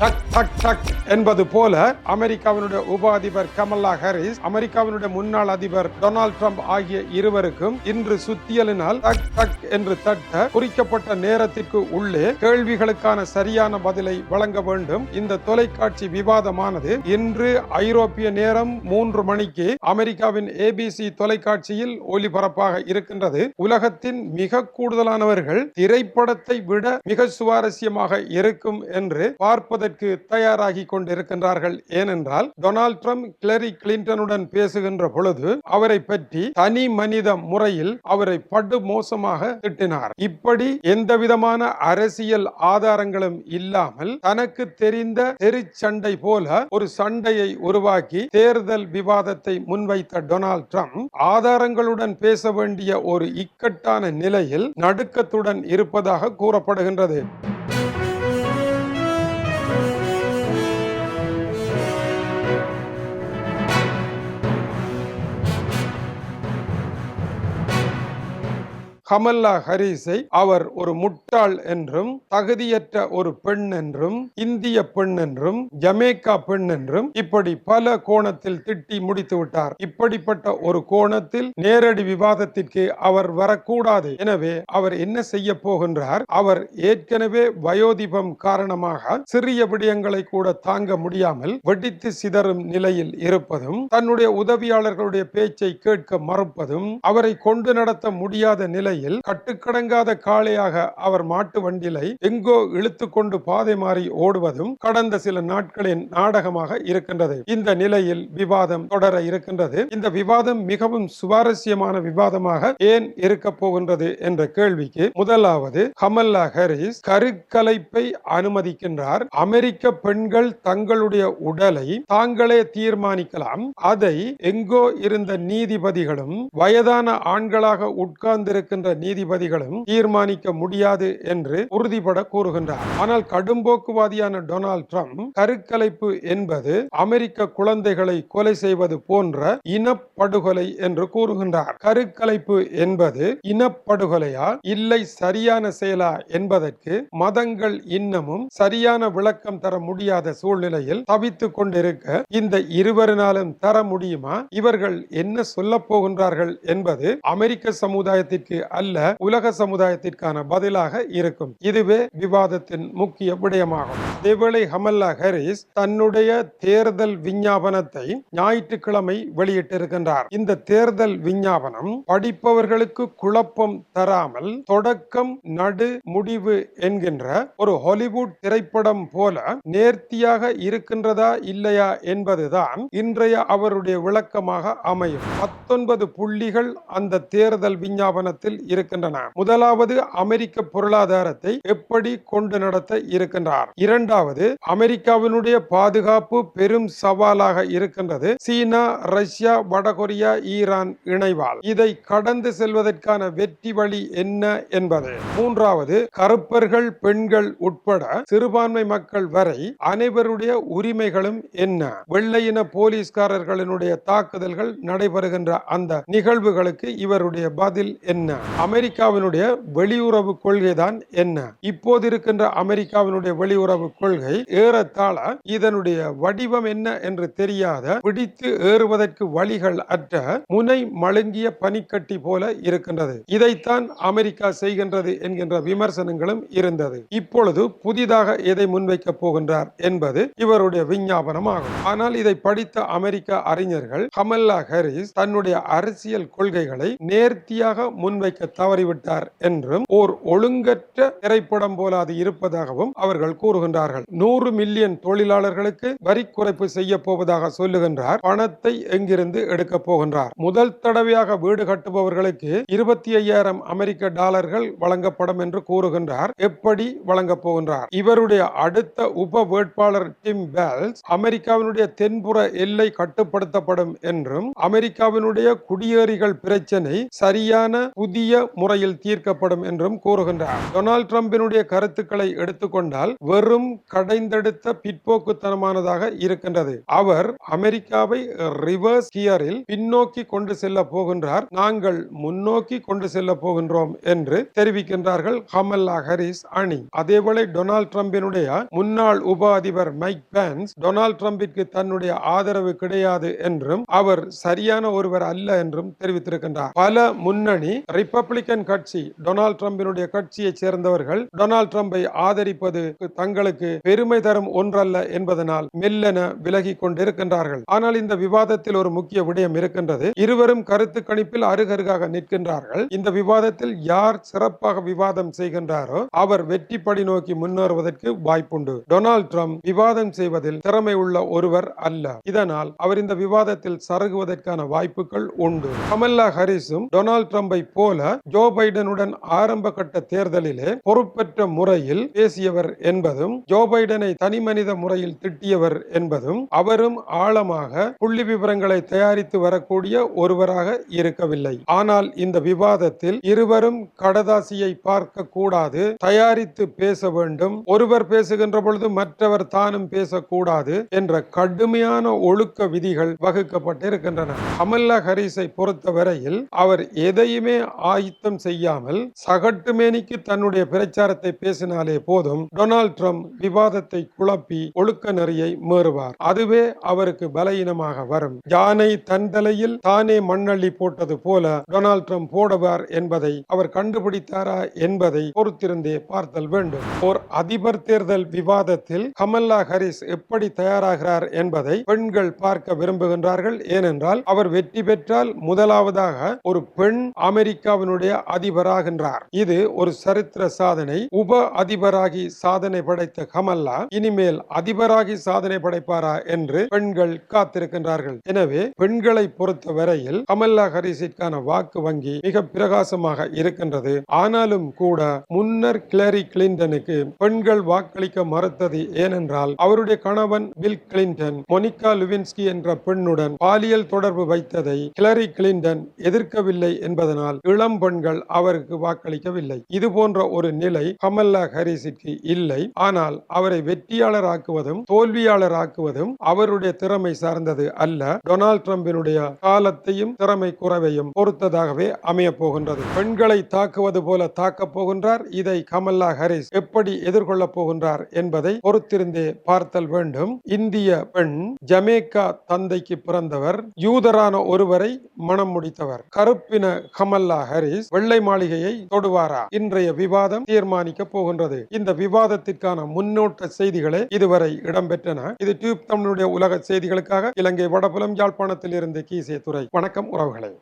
டக் டக் டக் என்பது போல அமெரிக்காவினுடைய உப அதிபர் கமலா ஹாரிஸ் அமெரிக்காவினுடைய முன்னாள் அதிபர் டொனால்ட் ட்ரம்ப் ஆகிய இருவருக்கும் இன்று சுத்தியலினால் டக் டக் என்று தட்ட குறிக்கப்பட்ட நேரத்திற்கு உள்ளே கேள்விகளுக்கான சரியான பதிலை வழங்க வேண்டும். இந்த தொலைக்காட்சி விவாதமானது இன்று ஐரோப்பிய நேரம் மூன்று மணிக்கு அமெரிக்காவின் ஏபிசி தொலைக்காட்சியில் ஒளிபரப்பாக இருக்கின்றது. உலகத்தின் மிக கூடுதலானவர்கள் திரைப்படத்தை விட மிக சுவாரஸ்யமாக இருக்கும் என்று பார்ப்பதை அதற்கு தயாராகி கொண்டிருக்கின்றார்கள். ஏனென்றால் டொனால்ட் ட்ரம்ப் கிளரி கிளின்டனுடன் பேசுகின்ற பொழுது அவரை பற்றி தனி மனித முறையில் அவரை படு மோசமாக திட்டினார். இப்படி எந்த விதமான அரசியல் ஆதாரங்களும் இல்லாமல் தனக்கு தெரிந்த தெருச்சண்டை போல ஒரு சண்டையை உருவாக்கி தேர்தல் விவாதத்தை முன்வைத்த டொனால்ட் ட்ரம்ப் ஆதாரங்களுடன் பேச வேண்டிய ஒரு இக்கட்டான நிலையில் நடுக்கத்துடன் இருப்பதாக கூறப்படுகின்றது. கமல்லா ஹரீஸை அவர் ஒரு முட்டாள் என்றும் தகுதியற்ற ஒரு பெண் என்றும் இந்திய பெண் என்றும் ஜமேக்கா பெண் என்றும் இப்படி பல கோணத்தில் திட்டி முடித்து விட்டார். இப்படிப்பட்ட ஒரு கோணத்தில் நேரடி விவாதத்திற்கு அவர் வரக்கூடாது. எனவே அவர் என்ன செய்ய போகின்றார்? அவர் ஏற்கனவே வயோதிபம் காரணமாக சிறிய விடயங்களை கூட தாங்க முடியாமல் வெடித்து சிதறும் நிலையில் இருப்பதும் தன்னுடைய உதவியாளர்களுடைய பேச்சை கேட்க மறுப்பதும் அவரை கொண்டு நடத்த முடியாத நிலை நிலையில் கட்டுக்கடங்காத காளையாக அவர் மாட்டு வண்டிலை எங்கோ இழுத்து கொண்டு பாதை மாறி ஓடுவதும் கடந்த சில நாட்களின் நாடகமாக இருக்கின்றது. இந்த நிலையில் விவாதம் தொடர இருக்கின்றது. இந்த விவாதம் மிகவும் சுவாரஸ்யமான விவாதமாக ஏன் இருக்க போகின்றது என்ற கேள்விக்கு முதலாவது கமல்லா ஹரிஸ் கருக்கலைப்பை அனுமதிக்கின்றார். அமெரிக்க பெண்கள் தங்களுடைய உடலை தாங்களே தீர்மானிக்கலாம். அதை எங்கோ இருந்த நீதிபதிகளும் வயதான ஆண்களாக உட்கார்ந்திருக்கின்ற நீதிபதிகளும் தீர்மானிக்க முடியாது என்று உறுதிபட கூறுகின்றார். ஆனால் கடும்போக்குவாதியான டொனால்ட் ட்ரம்ப் கருக்கலைப்பு என்பது அமெரிக்க குழந்தைகளை கொலை செய்வது போன்ற இனப்படுகொலை என்று கூறுகின்றார். கருக்கலைப்பு என்பது இனப்படுகொலையா? இல்லை சரியான செயலா என்பதற்கு மதங்கள் இன்னமும் சரியான விளக்கம் தர முடியாத சூழ்நிலையில் தவித்துக் கொண்டிருக்க இந்த இருவரினாலும் தர முடியுமா? இவர்கள் என்ன சொல்ல போகின்றார்கள் என்பது அமெரிக்க சமுதாயத்திற்கு அல்ல உலக சமுதாயத்திற்கான பதிலாக இருக்கும். இதுவே விவாதத்தின் முக்கிய விடயமாகும். இதேவேளை ஹமல்லா ஹரிஸ் தன்னுடைய தேர்தல் விஞ்ஞாபனத்தை ஞாயிற்றுக்கிழமை வெளியிட்டிருக்கின்றார். இந்த தேர்தல் விஞ்ஞாபனம் படிப்பவர்களுக்கு குழப்பம் தராமல் தொடக்கம் நடு முடிவு என்கின்ற ஒரு ஹாலிவுட் திரைப்படம் போல நேர்த்தியாக இருக்கின்றதா இல்லையா என்பதுதான் இன்றைய அவருடைய விளக்கமாக அமையும். பத்தொன்பது புள்ளிகள் அந்த தேர்தல் விஞ்ஞாபனத்தில் இருக்கின்றன. முதலாவது அமெரிக்க பொருளாதாரத்தை எப்படி கொண்டு நடத்த இருக்கின்றார்? இரண்டாவது அமெரிக்காவினுடைய பாதுகாப்பு பெரும் சவாலாக இருக்கின்றது. சீனா ரஷ்யா வடகொரியா ஈரான் இணைவால். இதை கடந்து செல்வதற்கான வெற்றி வழி என்ன என்பது. மூன்றாவது கருப்பர்கள் பெண்கள் உட்பட சிறுபான்மை மக்கள் வரை அனைவருடைய உரிமைகளும் என்ன? வெள்ளையின போலீஸ்காரர்களினுடைய தாக்குதல்கள் நடைபெறுகின்ற அந்த நிகழ்வுகளுக்கு இவருடைய பதில் என்ன? அமெரிக்காவினுடைய வெளியுறவு கொள்கை தான் என்ன? இப்போது இருக்கின்ற அமெரிக்காவினுடைய வெளியுறவு கொள்கை ஏறத்தாழ இதனுடைய வடிவம் என்ன என்று தெரியாத பிடித்து ஏறுவதற்கு வழிகள் அற்ற முனை மழுங்கிய பனிக்கட்டி போல இருக்கின்றது. இதைத்தான் அமெரிக்கா செய்கின்றது என்கின்ற விமர்சனங்களும் இருந்தது. இப்பொழுது புதிதாக எதை முன்வைக்க போகின்றார் என்பது இவருடைய விஞ்ஞாபனம் ஆகும் ஆனால் இதை படித்த அமெரிக்க அறிஞர்கள் கமல்லா ஹாரிஸ் தன்னுடைய அரசியல் கொள்கைகளை நேர்த்தியாக முன்வைக்க தவறிவிட்டார் என்றும் ஓர் ஒழுங்கற்ற திரைப்படம் போல அது இருப்பதாகவும் அவர்கள் கூறுகின்றார்கள். நூறு மில்லியன் தொழிலாளர்களுக்கு வரி குறைப்பு செய்ய போவதாக சொல்லுகின்றார். பணத்தை எங்கிருந்து எடுக்க போகின்றார்? முதல் தடவையாக வீடு கட்டுபவர்களுக்கு இருபத்தி ஐயாயிரம் அமெரிக்க டாலர்கள் வழங்கப்படும் என்று கூறுகின்றார். எப்படி வழங்கப் போகின்றார்? இவருடைய அடுத்த உப வேட்பாளர் டிம் பேல்ஸ் அமெரிக்காவினுடைய தென்புற எல்லை கட்டுப்படுத்தப்படும் என்றும் அமெரிக்காவினுடைய குடியேறிகள் பிரச்சனை சரியான புதிய முறையில் தீர்க்கப்படும் என்றும் கூறுகின்றார். டொனால்ட் ட்ரம்பினுடைய கருத்துக்களை எடுத்துக்கொண்டால் வெறும் கடைந்தெடுத்த பிற்போக்குத்தனமானதாக இருக்கின்றது. அவர் அமெரிக்காவை ரிவர்ஸ் கியரில் பின்னோக்கி கொண்டு செல்ல போகின்றார். நாங்கள் முன்னோக்கி கொண்டு செல்ல போகின்றோம் என்று தெரிவிக்கின்றார்கள் கமல்லா ஹரிஸ் அணி. அதேவேளை டொனால்ட் ட்ரம்பினுடைய முன்னாள் உப அதிபர் மைக் பேன்ஸ் டொனால்ட் ட்ரம்பிற்கு தன்னுடைய ஆதரவு கிடையாது என்றும் அவர் சரியான ஒருவர் அல்ல என்றும் தெரிவித்திருக்கின்றார். பல முன்னணி ரிப்பப்ளிக்கன் கட்சி டொனால்ட் ட்ரம்பினுடைய கட்சியைச் சேர்ந்தவர்கள் டொனால்ட் ட்ரம்பை ஆதரிப்பது தங்களுக்கு பெருமை தரும் ஒன்றல்ல என்பதனால் மெல்லென விலகி கொண்டிருக்கின்றார்கள். ஆனால் இந்த விவாதத்தில் ஒரு முக்கிய விடயம் இருக்கின்றது. இருவரும் கருத்து கணிப்பில் அருகருகாக நிற்கின்றார்கள். இந்த விவாதத்தில் யார் சிறப்பாக விவாதம் செய்கின்றாரோ அவர் வெற்றி படி நோக்கி முன்னேறுவதற்கு வாய்ப்புண்டு. டொனால்ட் ட்ரம்ப் விவாதம் செய்வதில் திறமை உள்ள ஒருவர் அல்ல. இதனால் அவர் இந்த விவாதத்தில் சருகுவதற்கான வாய்ப்புகள் உண்டு. கமல்லா ஹாரிஸும் டொனால்ட் ட்ரம்பை போல ஜோ பைடனுடன் ஆரம்ப கட்ட தேர்தலிலே பொறுப்பற்ற முறையில் பேசியவர் என்பதும் ஜோ பைடனை தனி மனித முறையில் திட்டியவர் என்பதும் அவரும் ஆழமாக புள்ளி விவரங்களை தயாரித்து வரக்கூடிய ஒருவராக இருக்கவில்லை. ஆனால் இந்த விவாதத்தில் இருவரும் கடதாசியை பார்க்க கூடாது தயாரித்து பேச வேண்டும் ஒருவர் பேசுகின்ற பொழுது மற்றவர் தானும் பேசக்கூடாது என்ற கடுமையான ஒழுக்க விதிகள் வகுக்கப்பட்டிருக்கின்றன. கமல்லா ஹரிஸை பொறுத்தவரையில் அவர் எதையுமே ஆயத்தம் செய்யாமல் சகட்டு மேனிக்கு தன்னுடைய பிரச்சாரத்தை பேசினாலே போதும். டொனால்ட் ட்ரம்ப் விவாதத்தை குழப்பி ஒழுக்க நெறியை மேறுவார். அதுவே அவருக்கு பலவீனமாக வரும். யானை தன் தலையில் தானே மண்ணள்ளி போட்டது போல டொனால்ட் ட்ரம்ப் போடுவார் என்பதை அவர் கண்டுபிடித்தாரா என்பதை பொறுத்திருந்தே பார்த்தல் வேண்டும். ஓர் அதிபர் தேர்தல் விவாதத்தில் கமல்லா ஹரிஸ் எப்படி தயாராகிறார் என்பதை பெண்கள் பார்க்க விரும்புகின்றார்கள். ஏனென்றால் அவர் வெற்றி பெற்றால் முதலாவதாக ஒரு பெண் அமெரிக்காவின் அமெரிக்காவினுடைய அதிபராகின்றார். இது ஒரு சரித்திர சாதனை. உப அதிபராகி சாதனை படைத்த கமல்லா இனிமேல் அதிபராகி சாதனை படைப்பாரா என்று பெண்கள் காத்திருக்கின்றார்கள். எனவே பெண்களை பொறுத்த வரையில் கமல்லா ஹரிசிற்கான வாக்கு வங்கி மிக பிரகாசமாக இருக்கின்றது. ஆனாலும் கூட முன்னர் கிளரி கிளின்டனுக்கு பெண்கள் வாக்களிக்க மறுத்தது ஏனென்றால் அவருடைய கணவன் பில் கிளின்டன் மொனிகா லுவின்ஸ்கி என்ற பெண்ணுடன் பாலியல் தொடர்பு வைத்ததை கிளரி கிளின்டன் எதிர்க்கவில்லை என்பதனால் இளம் பெண்கள் அவருக்கு வாக்களிக்கவில்லை. இது போன்ற ஒரு நிலை கமல்லா ஹாரிஸிற்கு இல்லை. ஆனால் அவரை வெற்றியாளராக்குவதும் தோல்வியாளராக்குவதும் அவருடைய திறமை சார்ந்தது அல்ல. டொனால்ட் ட்ரம்பினுடைய காலத்தையும் திறமை குறைவையும் பொறுத்ததாகவே அமைய போகின்றது. பெண்களை தாக்குவது போல தாக்கப் போகின்றார். இதை கமல்லா ஹாரிஸ் எப்படி எதிர்கொள்ளப் போகின்றார் என்பதை பொறுத்திருந்தே பார்த்தல் வேண்டும். இந்திய பெண் ஜமேக்கா தந்தைக்கு பிறந்தவர் யூதரான ஒருவரை மனம் முடித்தவர். கருப்பின கமல்லா ஹாரிஸ் வெள்ளை மாளிகையை தொடுவாரா? இன்றைய விவாதம் தீர்மானிக்க போகின்றது. இந்த விவாதத்திற்கான முன்னோட்ட செய்திகளே இதுவரை இடம்பெற்றன. இது டியூப் தமிழுடைய உலக செய்திகளுக்காக இலங்கை வடபுலம் யாழ்ப்பாணத்தில் இருந்து கீசே துறை வணக்கம் உறவுகளே.